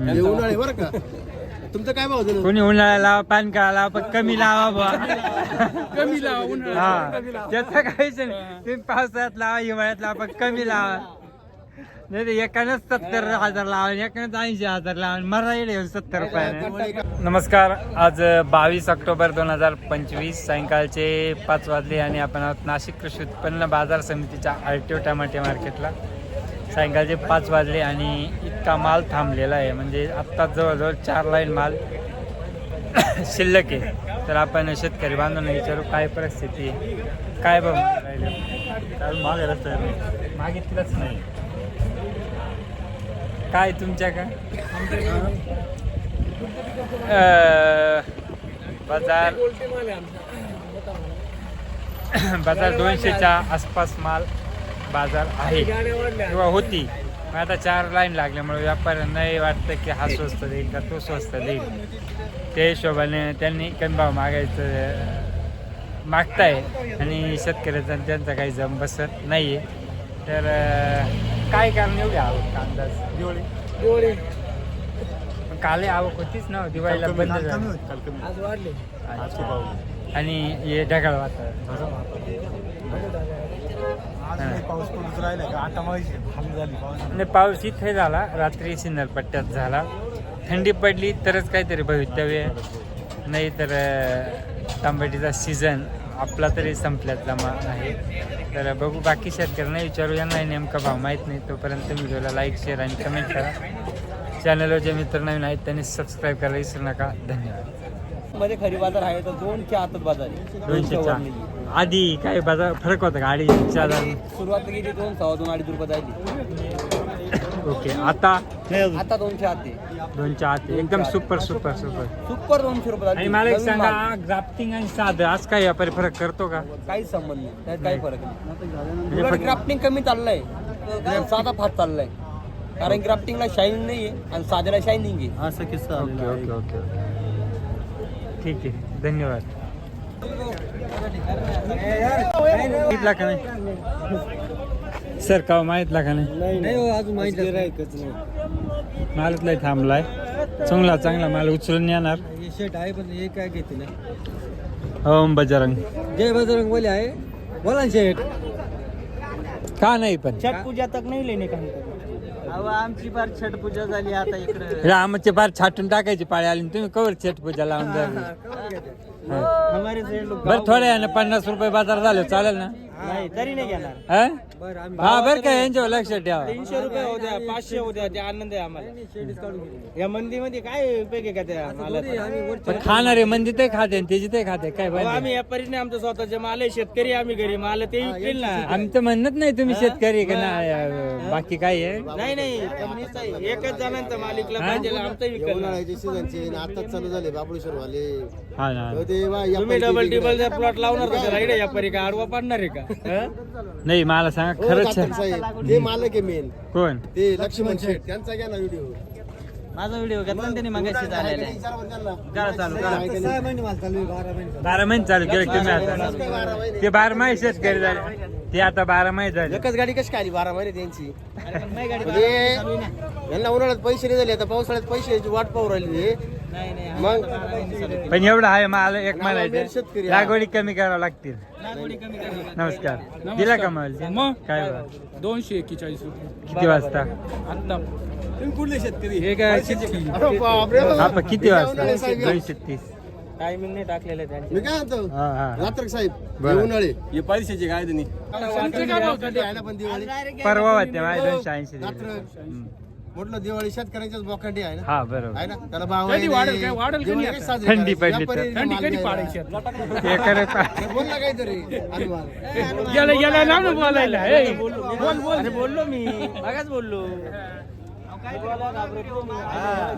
हे उन्हाळे बरं का? तुमचं काय भाव झालं? कोणी उन्हाळा लावा पान काळा लावा पण कमी लावा बुवा. कमी लावा उन्हाळ्यात हा. कमी लावा. त्याचा काहीच नाही. तुम्ही पावसाळ्यात लावा हिवाळ्यात लावा पण कमी लावा. नाही तर एकानंच सत्तर हजार लावा एकानंच ऐंशी हजार लावा मरा येईल सत्तर रुपयाने. नमस्कार. आज बावीस ऑक्टोबर दोन हजार पंचवीस सायंकाळचे पाच वाजले आणि आपण आहोत नाशिक कृषी उत्पन्न बाजार समितीच्या आरटीओ टमाटे मार्केटला. सायंकाळचे पाच वाजले आणि इतका माल थांबलेला आहे. म्हणजे आत्ता जवळजवळ चार लाईन माल शिल्लक आहे. तर आपण शेतकरी बांधवांना विचारू काय परिस्थिती आहे? काय बघ मागे रस्ता मागितलंच नाही. काय तुमच्या का बाजार बाजार दोनशेच्या आसपास माल. बाजार आहे. किंवा होती. मग आता चार लाईन लागल्यामुळे व्यापाऱ्यांनाही वाटतं की हा स्वस्त देईल का तो स्वस्त देईल. त्या हिशोबाने त्यांनी कमी भाव मागायचं मागताय. आणि शेतकऱ्याचा त्यांचा काही जम बसत नाही आहे तर काय कारण एवढी आवक का अंदाज? दिवाळी? पण काल आवक होतीच ना दिवाळीला बंद झाली. आज वाढले. आणि हे ढगाळ वातावरण. पाऊस पडूच राहिला का? आता माहिती खाली झाली पाऊस पाऊस इथे झाला रात्री सिन्नरपट्ट्यात झाला. थंडी पडली तरच काहीतरी भवितव्य नाही तर तांबटीचा सीझन आपला तरी संपल्यात जमा आहे. तर बघू बाकी शेतकऱ्यांना विचारू यांना नेमका भाव माहीत नाही. तोपर्यंत व्हिडिओला लाईक शेअर आणि कमेंट करा. चॅनलवर जे मित्र नवीन आहेत त्यांनी सबस्क्राईब करायला विसरू नका. धन्यवाद. मध्ये खरी बाजार आहे तर दोनच्या आतच बाजार आहे. दोनशेच्या आधी काय बाजार फरक होता का? अडीचशे हजार सुरुवात गेली दोन सव्वा दोन अडीच रुपये जायची. ओके आता? आता दोनशे आत आहे. दोनशे आत एकदम सुपर सुपर सुपर. सुपर दोनशे रुपये आणि जायची. मला एक नवीन सांगा माल. ग्राफ्टिंग आणि साधं आज काय व्यापारी फरक करतो का? काहीच संबंध नाही. त्यात काही फरक नाही. उलट फक्त- ग्राफ्टिंग कमी चाललंय. साधा फाट चाललाय. कारण ग्राफ्टिंगला शाईन नाहीये आणि साध्याला शायनिंग आहे. असं किस्सा ओके ओके ओके ओके. ठीक आहे धन्यवाद. माहितला का नाही. सर का माहितला का नाही? नाही अजून माहिती नाही. मालच थांबलाय. चांगला चांगला माल उचलून येणार. हे शेट आहे पण हे काय घेते ना. ओम बजरंग. जय बजरंग बोले आहे. बोला ना शेट का नाही पण? छठ पूजा तक नाही लेणे का? अहो आमची फार छठ पूजा झाली आता इकडे. रामचे पार छाटून टाकायची पाळी आली आणि तुम्ही कवर छट पूजा लावून झाली हमारे से लोग बरं थोड्या यानं पन्नास रुपये बाजार झाले चालेल ना? नाही तरी नाही घेणार. हा? हा बरं का यांच्यावर लक्ष ठेवा. तीनशे रुपये होऊ द्या पाचशे होऊ द्या ते आनंद आहे आम्हाला. या मंदीमध्ये काय उपयोग आहे का त्या मालाचा? पण खाणारे मंदी ते खाते आणि त्याची ते खाते काय अहो, पाहिजे आम्ही या परिने आमचं स्वतःचे माल आहे शेतकरी आम्ही घरी माल ते विकतील ना. आमचं म्हणत नाही तुम्ही शेतकरी का ना बाकी काय आहे? नाही नाही पण मीच आहे. एकच जणांचा मालिकला पाहिजे आमचं विकल ना. उन्हाळ्याचे सीझनचे आताच चालू झाले बाबुळेश्वर वाले हा. ना ते वा- या तुम्ही पैकी डबल टिबल प्लॉट लावणार राईड या परी का आडवा पाडणार आहे का? हं? नाही मला सांगा हो, खरंच साहेब ते मालक आहे मेन कोण? ते लक्ष्मण शेठ त्यांचा घ्या ना व्हिडिओ माझा व्हिडिओ घेतला ना त्यांनी मगाशी झालेला आहे. करा चालू करा बारा महिने चालू केलं तुम्ही आता. ते बारा महिने शेतकरी झाले. ते आता बारा महिने झाले. एकच गाडी कशी काय आली? बारा महिने त्यांची. म्हणजे यांना उन्हाळ्यात पैसे नाही झाले आता पावसाळ्यात पैशाची वाट पाहू राहिली. मग पण एवढं आहे मला एक म्हणायचं हा. लागवडी कमी करावं लागतील. लागवडी कमी करा. नमस्कार. दिला का माल? मग? काय? दोनशे एक्केचाळीस रुपये. किती वाजता? आता तुम्ही कुठले शेतकरी? हे काय किती वाजता. दोनशे तीस टायमिंग नाही टाकलेलं त्यांनी मी काय म्हणतो? हा हा. साहेब बरं. हे उन्हाळे हे पैशाचे काय त्यांनी? परवा माझे दोनशे ऐंशी. म्हटलं दिवाळी शेतकऱ्यांच्याच बोकांडी आहे ना हा बरोबर आहे ना त्याला भाव कधी आहे वाढेल नाही. काय? वाढेल कधी दिवाळी आता? कशी साजरी थंडी? पडली तर. थंडी कधी. पाडायची आता? काहीतरी अनुमान. ना बोलायला ए, बोल बोल अरे बोललो मी बघाच बोललो